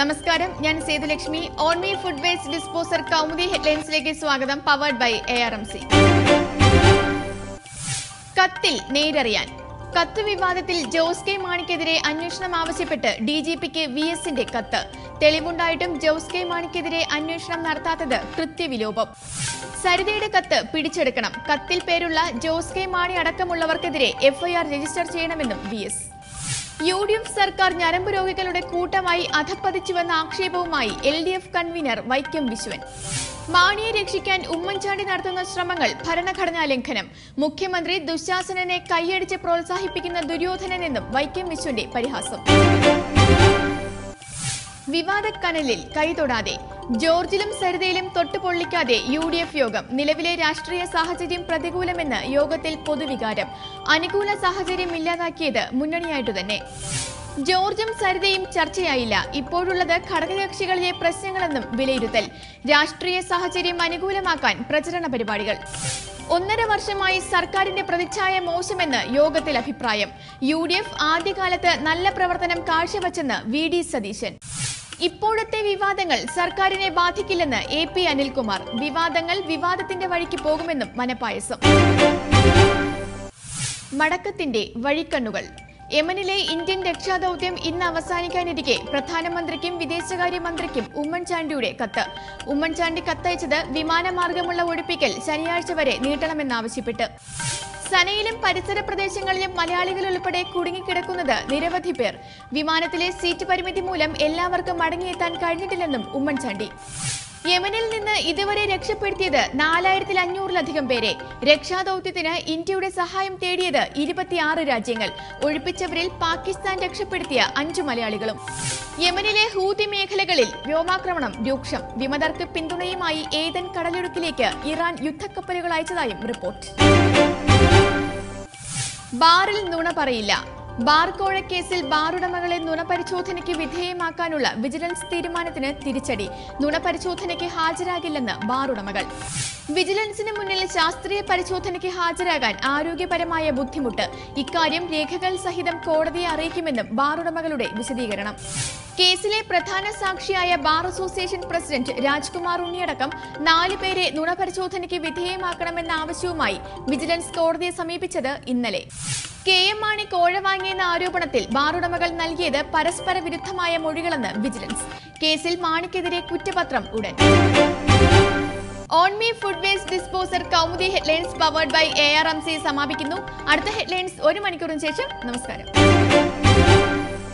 നമസ്കാരം. ഞാൻ Sethulakshmi. ഓൺമി food waste disposer Kaumudi ഹെഡ്ലൈൻസിലേക്ക് സ്വാഗതം powered by A R M C കത്തിൽ നേരറിയാൻ. കത്ത് വിവാദത്തിൽ ജോസ് കെ മാണിക്കെതിരെ അന്വേഷണം ആവശ്യപ്പെട്ട് ഡി ജി പിക്ക് വി എസിന്റെ കത്ത്. തെളിവുണ്ടായിട്ടും ജോസ് കെ മാണിക്കെതിരെ അന്വേഷണം നടത്താത്തത് കൃത്യവിലോപം. സരിതയുടെ കത്ത് പിടിച്ചെടുക്കണം. കത്തിൽ പേരുള്ള ജോസ് കെ മാണി അടക്കമുള്ളവർക്കെതിരെ എഫ്ഐആർ രജിസ്റ്റർ ചെയ്യണമെന്നും V S. U D F സർക്കാർ ഞരമ്പ് രോഗികളുടെ കൂട്ടമായി അധപ്പതിച്ചുവെന്ന ആക്ഷേപവുമായി L D F convenor Vaikom Viswan. മാണിയെ രക്ഷിക്കാൻ ഉമ്മൻചാണ്ടി നടത്തുന്ന ശ്രമങ്ങൾ ഭരണഘടനാ ലംഘനം. മുഖ്യമന്ത്രി ദുശാസനനെ കൈയടിച്ച് പ്രോത്സാഹിപ്പിക്കുന്ന ദുര്യോധനനെന്നും വൈക്കം വിശ്വന്റെ പരിഹാസം. വിവാദ കനലിൽ കൈതൊടാതെ ജോർജിലും സരിതയിലും തൊട്ടുപൊള്ളിക്കാതെ യു ഡി എഫ് യോഗം. നിലവിലെ രാഷ്ട്രീയ സാഹചര്യം പ്രതികൂലമെന്ന് യോഗത്തിൽ പൊതുവികാരം. അനുകൂല സാഹചര്യം ഇല്ലാതാക്കിയത് മുന്നണിയായിട്ടു തന്നെ. ജോർജും സരിതയും ചർച്ചയായില്ല. ഇപ്പോഴുള്ളത് ഘടകകക്ഷികളിലെ പ്രശ്നങ്ങളെന്നും വിലയിരുത്തൽ. രാഷ്ട്രീയ സാഹചര്യം അനുകൂലമാക്കാൻ പ്രചരണ പരിപാടികൾ. ഒന്നര വർഷമായി സർക്കാരിന്റെ പ്രതിച്ഛായ മോശമെന്ന് യോഗത്തിൽ അഭിപ്രായം. യു ഡി എഫ് ആദ്യകാലത്ത് നല്ല പ്രവർത്തനം കാഴ്ചവെച്ചെന്ന് വി ഡി സതീശൻ. ഇപ്പോഴത്തെ വിവാദങ്ങൾ സർക്കാരിനെ ബാധിക്കില്ലെന്ന് എ പി അനിൽകുമാർ. വിവാദങ്ങൾ വിവാദത്തിന്റെ വഴിക്ക് പോകുമെന്നും മനപ്പായസം. മടക്കത്തിന്റെ വഴിക്കണ്ണുകൾ. യമനിലെ ഇന്ത്യൻ രക്ഷാദൌത്യം ഇന്ന് അവസാനിക്കാനിരിക്കെ പ്രധാനമന്ത്രിക്കും വിദേശകാര്യമന്ത്രിക്കും ഉമ്മൻചാണ്ടിയുടെ കത്ത്. ഉമ്മൻചാണ്ടി കത്തയച്ചത് വിമാനമാർഗമുള്ള ഒഴിപ്പിക്കൽ ശനിയാഴ്ച വരെ നീട്ടണമെന്നാവശ്യപ്പെട്ട്. സനയിലും പരിസര പ്രദേശങ്ങളിലും മലയാളികൾ ഉൾപ്പെടെ കുടുങ്ങിക്കിടക്കുന്നത് നിരവധി പേർ. വിമാനത്തിലെ സീറ്റ് പരിമിതി മൂലം എല്ലാവർക്കും മടങ്ങിയെത്താൻ കഴിഞ്ഞിട്ടില്ലെന്നും ഉമ്മൻചാണ്ടി. യമനിൽ നിന്ന് ഇതുവരെ രക്ഷപ്പെടുത്തിയത് നാലായിരത്തിൽ അഞ്ഞൂറിലധികം പേരെ. രക്ഷാദൌത്യത്തിന് ഇന്ത്യയുടെ സഹായം തേടിയത് ഇരുപത്തിയാറ് രാജ്യങ്ങൾ. ഒഴിപ്പിച്ചവരിൽ പാകിസ്ഥാൻ രക്ഷപ്പെടുത്തിയ അഞ്ചു മലയാളികളും. യമനിലെ ഹൂതി മേഖലകളിൽ വ്യോമാക്രമണം രൂക്ഷം. വിമതർക്ക് പിന്തുണയുമായി ഏതൻ കടലിടുക്കിലേക്ക് ഇറാൻ യുദ്ധക്കപ്പലുകൾ അയച്ചതായും റിപ്പോർട്ട്. ബാറിൽ നുണ പറയില്ല. ബാർ കോഴക്കേസിൽ ബാറുടമകളെ നുണപരിശോധനയ്ക്ക് വിധേയമാക്കാനുള്ള വിജിലൻസ് തീരുമാനത്തിന് തിരിച്ചടി. നുണപരിശോധനയ്ക്ക് ഹാജരാകില്ലെന്ന് ബാറുടമകൾ വിജിലൻസിന് മുന്നിൽ ശാസ്ത്രീയ പരിശോധനയ്ക്ക് ഹാജരാകാൻ ആരോഗ്യപരമായ ബുദ്ധിമുട്ട്. ഇക്കാര്യം രേഖകൾ സഹിതം കോടതിയെ അറിയിക്കുമെന്നും ബാറുടമകളുടെ വിശദീകരണം. കേസിലെ പ്രധാന സാക്ഷിയായ ബാർ അസോസിയേഷൻ പ്രസിഡന്റ് രാജ്കുമാർ ഉണ്ണിയടക്കം നാല് പേരെ നുണപരിശോധനയ്ക്ക് വിധേയമാക്കണമെന്ന ആവശ്യവുമായി വിജിലൻസ് കോടതിയെ സമീപിച്ചത് ഇന്നലെ. കെ എം മാണി കോഴ വാങ്ങിയെന്ന ആരോപണത്തിൽ ബാറുടമകൾ നൽകിയത് പരസ്പര വിരുദ്ധമായ മൊഴികളെന്ന് വിജിലൻസ്. കേസിൽ മാണിക്കെതിരെ കുറ്റപത്രം ഉടൻ. ഓൺമി food waste disposer Kaumudi headlines powered by A R M C സമാപിക്കുന്നു. അടുത്ത ഹെഡ്ലൈൻസ് ഒരു മണിക്കൂറിന് ശേഷം നമസ്കാരം.